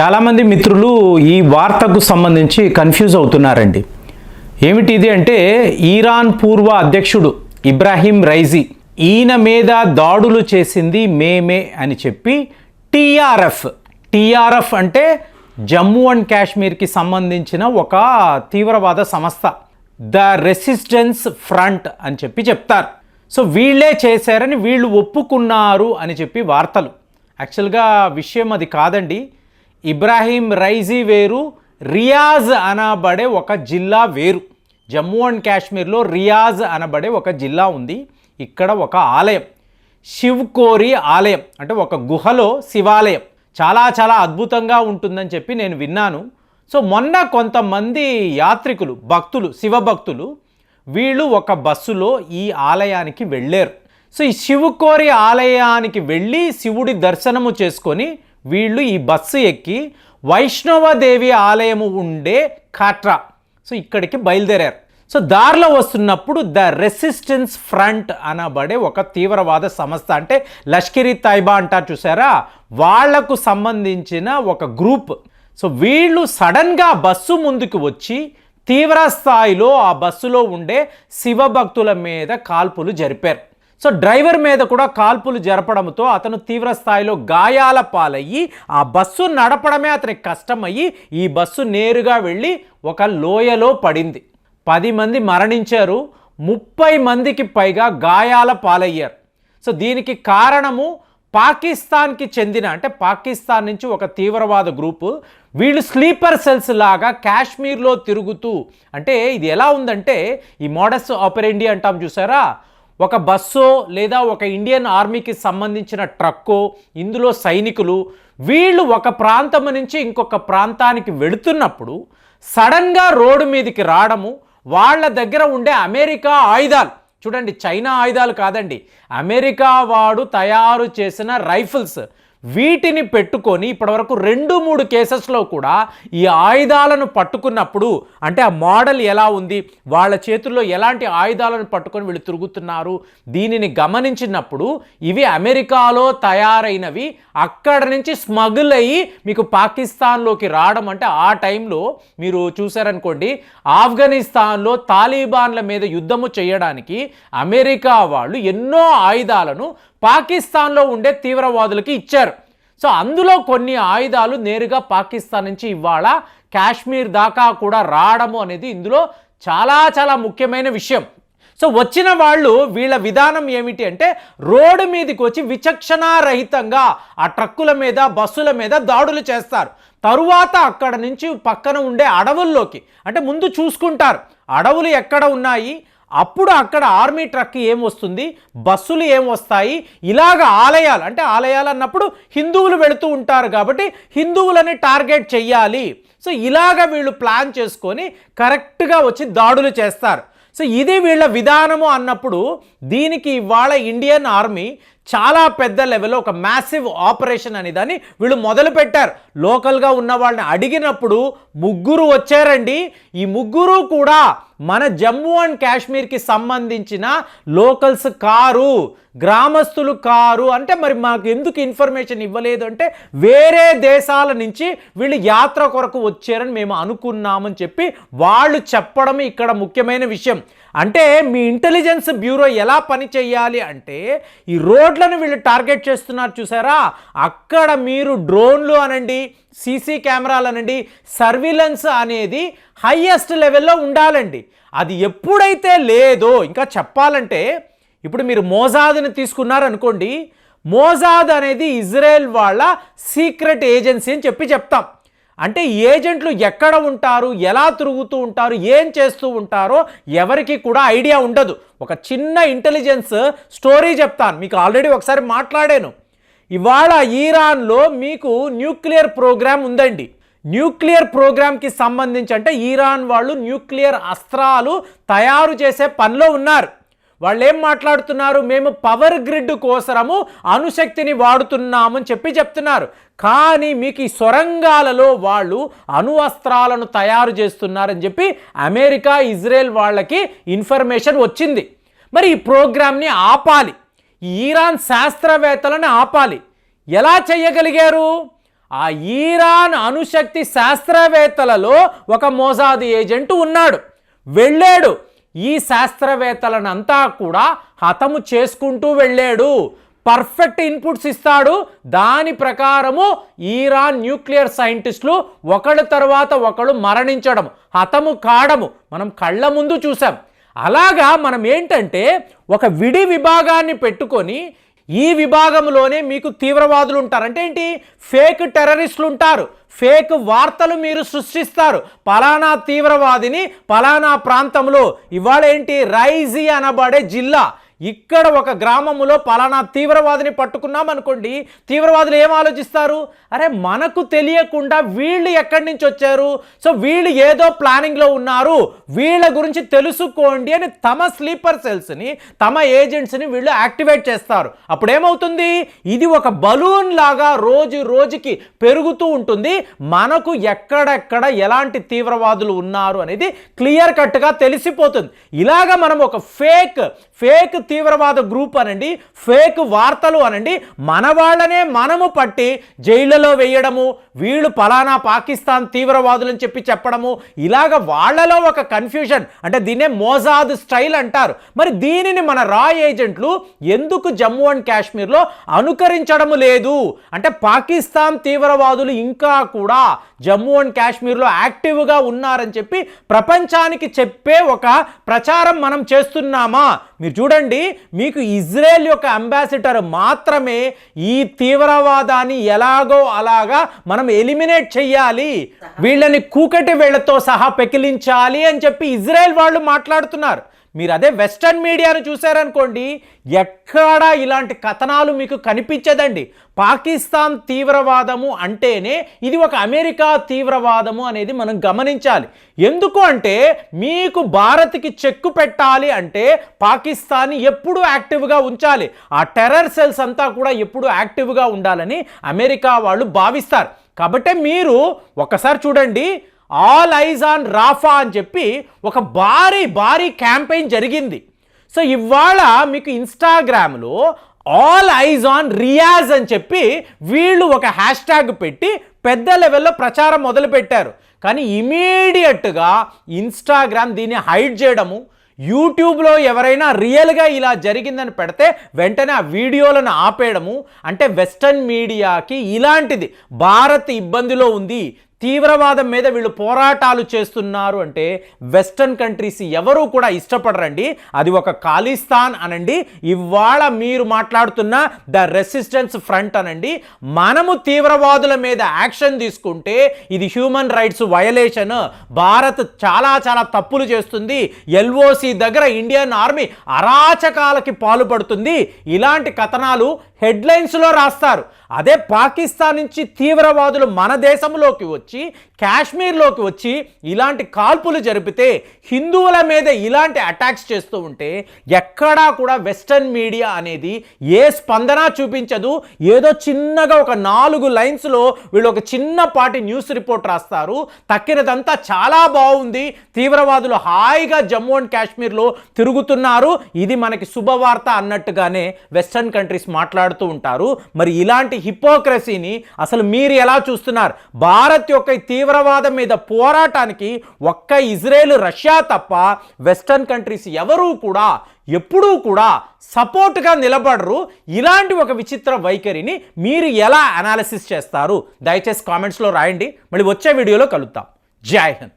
చాలామంది మిత్రులు ఈ వార్తకు సంబంధించి కన్ఫ్యూజ్ అవుతున్నారండి. ఏమిటి ఇది అంటే ఈరాన్ పూర్వ అధ్యక్షుడు ఇబ్రాహీం రైజీ ఈయన మీద దాడులు చేసింది మేమే అని చెప్పి టీఆర్ఎఫ్. టీఆర్ఎఫ్ అంటే జమ్మూ అండ్ కాశ్మీర్కి సంబంధించిన ఒక తీవ్రవాద సంస్థ. ద రెసిస్టెన్స్ ఫ్రంట్ అని చెప్పి చెప్తారు. సో వీళ్ళే చేశారని వీళ్ళు ఒప్పుకున్నారు అని చెప్పి వార్తలు. యాక్చువల్గా విషయం అది కాదండి. ఇబ్రాహీం రైజీ వేరు రియాజ్ అనబడే ఒక జిల్లా వేరు. జమ్మూ అండ్ కాశ్మీర్లో రియాజ్ అనబడే ఒక జిల్లా ఉంది. ఇక్కడ ఒక ఆలయం. శివ్కోరి ఆలయం అంటే ఒక గుహలో శివాలయం. చాలా చాలా అద్భుతంగా ఉంటుందని చెప్పి నేను విన్నాను. సో మొన్న కొంతమంది యాత్రికులు భక్తులు శివభక్తులు వీళ్ళు ఒక బస్సులో ఈ ఆలయానికి వెళ్ళారు. సో ఈ శివకోరి ఆలయానికి వెళ్ళి శివుడి దర్శనము చేసుకొని వీళ్ళు ఈ బస్సు ఎక్కి వైష్ణవదేవి ఆలయము ఉండే కాట్రా. సో ఇక్కడికి బయలుదేరారు. సో దారిలో వస్తున్నప్పుడు ద రెసిస్టెన్స్ ఫ్రంట్ అనబడే ఒక తీవ్రవాద సంస్థ అంటే లష్కరీ తైబా అంటారు చూసారా? వాళ్ళకు సంబంధించిన ఒక గ్రూప్. సో వీళ్ళు సడన్గా బస్సు ముందుకు వచ్చి తీవ్ర స్థాయిలో ఆ బస్సులో ఉండే శివభక్తుల మీద కాల్పులు జరిపారు. సో డ్రైవర్ మీద కూడా కాల్పులు జరపడంతో అతను తీవ్ర స్థాయిలో గాయాల పాలయ్యి ఆ బస్సు నడపడమే అతనికి కష్టమయ్యి ఈ బస్సు నేరుగా వెళ్ళి ఒక లోయలో పడింది. పది మంది మరణించారు ముప్పై మందికి పైగా గాయాల పాలయ్యారు. సో దీనికి కారణము పాకిస్తాన్కి చెందిన అంటే పాకిస్తాన్ నుంచి ఒక తీవ్రవాద గ్రూపు వీళ్ళు స్లీపర్ సెల్స్ లాగా కాశ్మీర్లో తిరుగుతూ అంటే ఇది ఎలా ఉందంటే ఈ మోడస్ ఆపరెండి అంటాం చూసారా? ఒక బస్సో లేదా ఒక ఇండియన్ ఆర్మీకి సంబంధించిన ట్రక్కో ఇందులో సైనికులు వీళ్ళు ఒక ప్రాంతం నుంచి ఇంకొక ప్రాంతానికి వెళుతున్నప్పుడు సడన్గా రోడ్డు మీదకి రావడము వాళ్ళ దగ్గర ఉండే అమెరికా ఆయుధాలు. చూడండి చైనా ఆయుధాలు కాదండి. అమెరికా వాడు తయారు చేసిన రైఫిల్స్. వీటిని పెట్టుకొని ఇప్పటివరకు రెండు మూడు కేసెస్లో కూడా ఈ ఆయుధాలను పట్టుకున్నప్పుడు అంటే ఆ మోడల్ ఎలా ఉంది వాళ్ళ చేతుల్లో ఎలాంటి ఆయుధాలను పట్టుకొని వీళ్ళు తిరుగుతున్నారు దీనిని గమనించినప్పుడు ఇవి అమెరికాలో తయారైనవి అక్కడ నుంచి స్మగుల్ అయ్యి మీకు పాకిస్తాన్లోకి రావడం అంటే ఆ టైంలో మీరు చూసారనుకోండి ఆఫ్ఘనిస్తాన్లో తాలిబాన్ల మీద యుద్ధము చేయడానికి అమెరికా వాళ్ళు ఎన్నో ఆయుధాలను పాకిస్తాన్లో ఉండే తీవ్రవాదులకి ఇచ్చారు. సో అందులో కొన్ని ఆయుధాలు నేరుగా పాకిస్తాన్ నుంచి ఇవాళ కాశ్మీర్ దాకా కూడా రావడము అనేది ఇందులో చాలా చాలా ముఖ్యమైన విషయం. సో వచ్చిన వాళ్ళు వీళ్ళ విధానం ఏమిటి అంటే రోడ్డు మీదకి వచ్చి విచక్షణారహితంగా ఆ ట్రక్కుల మీద బస్సుల మీద దాడులు చేస్తారు. తరువాత అక్కడ నుంచి పక్కన ఉండే అడవుల్లోకి అంటే ముందు చూసుకుంటారు. అడవులు ఎక్కడ ఉన్నాయి? అప్పుడు అక్కడ ఆర్మీ ట్రక్ ఏం వస్తుంది? బస్సులు ఏం వస్తాయి? ఇలాగ ఆలయాలు అంటే ఆలయాలు అన్నప్పుడు హిందువులు వెళుతూ ఉంటారు కాబట్టి హిందువులని టార్గెట్ చెయ్యాలి. సో ఇలాగ వీళ్ళు ప్లాన్ చేసుకొని కరెక్ట్గా వచ్చి దాడులు చేస్తారు. సో ఇది వీళ్ళ విధానము అన్నప్పుడు దీనికి ఇవాళ ఇండియన్ ఆర్మీ చాలా పెద్ద లెవెల్లో ఒక మ్యాసివ్ ఆపరేషన్ అనే దాన్ని వీళ్ళు మొదలు పెట్టారు లోకల్గా ఉన్న వాళ్ళని అడిగినప్పుడు ముగ్గురు వచ్చారండి. ఈ ముగ్గురు కూడా మన జమ్మూ అండ్ కాశ్మీర్కి సంబంధించిన లోకల్స్ కారు గ్రామస్తులు కారు అంటే మరి మాకు ఎందుకు ఇన్ఫర్మేషన్ ఇవ్వలేదు అంటే వేరే దేశాల నుంచి వీళ్ళు యాత్ర కొరకు వచ్చారని మేము అనుకున్నామని చెప్పి వాళ్ళు చెప్పడం ఇక్కడ ముఖ్యమైన విషయం. అంటే మీ ఇంటెలిజెన్స్ బ్యూరో ఎలా ఎలా పని చేయాలి అంటే ఈ రోడ్లను వీళ్ళు టార్గెట్ చేస్తున్నారు చూసారా? అక్కడ మీరు డ్రోన్లు అనండి సీసీ కెమెరాలు అనండి సర్విలెన్స్ అనేది హయ్యెస్ట్ లెవెల్లో ఉండాలండి. అది ఎప్పుడైతే లేదో ఇంకా చెప్పాలంటే ఇప్పుడు మీరు మోజాద్ని తీసుకున్నారనుకోండి మోజాద్ అనేది ఇజ్రాయెల్ వాళ్ళ సీక్రెట్ ఏజెన్సీ అని చెప్పి చెప్తాం. అంటే ఏజెంట్లు ఎక్కడ ఉంటారు ఎలా తిరుగుతూ ఉంటారు ఏం చేస్తూ ఉంటారో ఎవరికి కూడా ఐడియా ఉండదు. ఒక చిన్న ఇంటెలిజెన్స్ స్టోరీ చెప్తాను. మీకు ఆల్రెడీ ఒకసారి మాట్లాడాను. ఇవాళ ఈరాన్లో మీకు న్యూక్లియర్ ప్రోగ్రామ్ ఉందండి. న్యూక్లియర్ ప్రోగ్రామ్కి సంబంధించి అంటే ఈరాన్ వాళ్ళు న్యూక్లియర్ అస్త్రాలు తయారు చేసే పనిలో ఉన్నారు. వాళ్ళు ఏం మాట్లాడుతున్నారు? మేము పవర్ గ్రిడ్ కోసరము అణుశక్తిని వాడుతున్నామని చెప్పి చెప్తున్నారు. కానీ మీకు ఈ సొరంగాలలో వాళ్ళు అణు అస్త్రాలను తయారు చేస్తున్నారని చెప్పి అమెరికా ఇజ్రాయెల్ వాళ్ళకి ఇన్ఫర్మేషన్ వచ్చింది. మరి ఈ ప్రోగ్రామ్ని ఆపాలి. ఈరాన్ శాస్త్రవేత్తలను ఆపాలి. ఎలా చేయగలిగారు? ఆ ఈరాన్ అణుశక్తి శాస్త్రవేత్తలలో ఒక మోసాదు ఏజెంట్ ఉన్నాడు. వెళ్ళాడు. ఈ శాస్త్రవేత్తలను అంతా కూడా హతము చేసుకుంటూ వెళ్ళాడు. పర్ఫెక్ట్ ఇన్పుట్స్ ఇస్తాడు. దాని ప్రకారము ఈరాన్ న్యూక్లియర్ సైంటిస్టులు ఒకళ్ళ తర్వాత ఒకళ్ళు మరణించడం హతము కాడము మనం కళ్ళ ముందు చూసాం అలాగా మనం ఏంటంటే ఒక విడి విభాగాన్ని పెట్టుకొని ఈ విభాగంలోనే మీకు తీవ్రవాదులు ఉంటారు అంటే ఏంటి? ఫేక్ టెర్రరిస్టులు ఉంటారు ఫేక్ వార్తలు మీరు సృష్టిస్తారు. పలానా తీవ్రవాదిని పలానా ప్రాంతంలో. ఇవాళ ఏంటి రైజీ అనబడే జిల్లా. ఇక్కడ ఒక గ్రామములో పలానా తీవ్రవాదిని పట్టుకున్నాం అనుకోండి తీవ్రవాదులు ఏం ఆలోచిస్తారు? అరే మనకు తెలియకుండా వీళ్ళు ఎక్కడి నుంచి వచ్చారు? సో వీళ్ళు ఏదో ప్లానింగ్లో ఉన్నారు. వీళ్ళ గురించి తెలుసుకోండి అని తమ స్లీపర్ సెల్స్ని తమ ఏజెంట్స్ని వీళ్ళు యాక్టివేట్ చేస్తారు. అప్పుడు ఏమవుతుంది ఇది ఒక బలూన్ లాగా రోజు రోజుకి పెరుగుతూ ఉంటుంది. మనకు ఎక్కడెక్కడ ఎలాంటి తీవ్రవాదులు ఉన్నారు అనేది క్లియర్ కట్గా తెలిసిపోతుంది. ఇలాగ మనం ఒక ఫేక్ ఫేక్ తీవ్రవాద గ్రూప్ అనండి ఫేక్ వార్తలు అనండి మన వాళ్ళనే మనము పట్టి జైళ్ళలో వేయడము వీళ్ళు పలానా పాకిస్తాన్ తీవ్రవాదులని చెప్పి చెప్పడము ఇలాగ వాళ్ళలో ఒక కన్ఫ్యూజన్ అంటే దీన్నే మోజాద్ స్టైల్ అంటారు. మరి దీనిని మన రా ఏజెంట్లు ఎందుకు జమ్మూ అండ్ కాశ్మీర్లో అనుకరించడము లేదు? అంటే పాకిస్తాన్ తీవ్రవాదులు ఇంకా కూడా జమ్మూ అండ్ కాశ్మీర్లో యాక్టివ్గా ఉన్నారని చెప్పి ప్రపంచానికి చెప్పే ఒక ప్రచారం మనం చేస్తున్నామా? మీరు చూడండి మీకు ఇజ్రాయెల్ యొక్క అంబాసిడర్ మాత్రమే ఈ తీవ్రవాదాన్ని ఎలాగో అలాగా మనం ఎలిమినేట్ చెయ్యాలి. వీళ్ళని కూకటి వేళ్ళతో సహా పెకిలించాలి అని చెప్పి ఇజ్రాయెల్ వాళ్ళు మాట్లాడుతున్నారు. మీరు అదే వెస్టర్న్ మీడియాను చూశారనుకోండి ఎక్కడా ఇలాంటి కథనాలు మీకు కనిపించదండి. పాకిస్తాన్ తీవ్రవాదము అంటేనే ఇది ఒక అమెరికా తీవ్రవాదము అనేది మనం గమనించాలి. ఎందుకు అంటే మీకు భారత్కి చెక్కు పెట్టాలి అంటే పాకిస్తాన్ ఎప్పుడూ యాక్టివ్గా ఉంచాలి. ఆ టెర్రర్ సెల్స్ అంతా కూడా ఎప్పుడు యాక్టివ్గా ఉండాలని అమెరికా వాళ్ళు భావిస్తారు. కాబట్టే మీరు ఒకసారి చూడండి ఆల్ ఐజ్ ఆన్ రాఫా అని చెప్పి ఒక భారీ భారీ క్యాంపెయిన్ జరిగింది. సో ఇవాళ మీకు ఇన్స్టాగ్రామ్లో ఆల్ ఐజ్ ఆన్ రియాజ్ అని చెప్పి వీళ్ళు ఒక హ్యాష్ ట్యాగ్ పెట్టి పెద్ద లెవెల్లో ప్రచారం మొదలుపెట్టారు. కానీ ఇమీడియట్గా ఇన్స్టాగ్రామ్ దీన్ని హైడ్ చేయడము యూట్యూబ్లో ఎవరైనా రియల్గా ఇలా జరిగిందని పెడితే వెంటనే ఆ వీడియోలను ఆపేయడము అంటే వెస్టర్న్ మీడియాకి ఇలాంటిది భారత్ ఇబ్బందిలో ఉంది తీవ్రవాదం మీద వీళ్ళు పోరాటాలు చేస్తున్నారు అంటే వెస్టర్న్ కంట్రీస్ ఎవరూ కూడా ఇష్టపడరండి. అది ఒక ఖాళీస్థాన్ అనండి. ఇవాళ మీరు మాట్లాడుతున్న ద రెసిస్టెన్స్ ఫ్రంట్ అనండి. మనము తీవ్రవాదుల మీద యాక్షన్ తీసుకుంటే ఇది హ్యూమన్ రైట్స్ వయలేషన్. భారత్ చాలా చాలా తప్పులు చేస్తుంది. ఎల్ఓసి దగ్గర ఇండియన్ ఆర్మీ అరాచకాలకి పాల్పడుతుంది. ఇలాంటి కథనాలు హెడ్లైన్స్లో రాస్తారు. అదే పాకిస్తాన్ నుంచి తీవ్రవాదులు మన దేశంలోకి వచ్చి కాశ్మీర్లోకి వచ్చి ఇలాంటి కాల్పులు జరిపితే హిందువుల మీద ఇలాంటి అటాక్స్ చేస్తూ ఉంటే ఎక్కడా కూడా వెస్టర్న్ మీడియా అనేది ఏ స్పందన చూపించదు. ఏదో చిన్నగా ఒక నాలుగు లైన్స్లో వీళ్ళు ఒక చిన్నపాటి న్యూస్ రిపోర్ట్ రాస్తారు. తక్కినదంతా చాలా బాగుంది. తీవ్రవాదులు హాయిగా జమ్మూ అండ్ కాశ్మీర్లో తిరుగుతున్నారు. ఇది మనకి శుభవార్త అన్నట్టుగానే వెస్టర్న్ కంట్రీస్ మాట్లాడుతూ ఉంటారు. మరి ఇలాంటి హిపోక్రసీని అసలు మీరు ఎలా చూస్తున్నారు? భారత్ యొక్క తీవ్రవాదం మీద పోరాటానికి ఒక్క ఇజ్రాయెల్ రష్యా తప్ప వెస్టర్న్ కంట్రీస్ ఎవరూ కూడా ఎప్పుడూ కూడా సపోర్ట్గా నిలబడరు. ఇలాంటి ఒక విచిత్ర వైఖరిని మీరు ఎలా అనాలిసిస్ చేస్తారు? దయచేసి కామెంట్స్లో రాయండి. మళ్ళీ వచ్చే వీడియోలో కలుద్దాం. జై హింద్.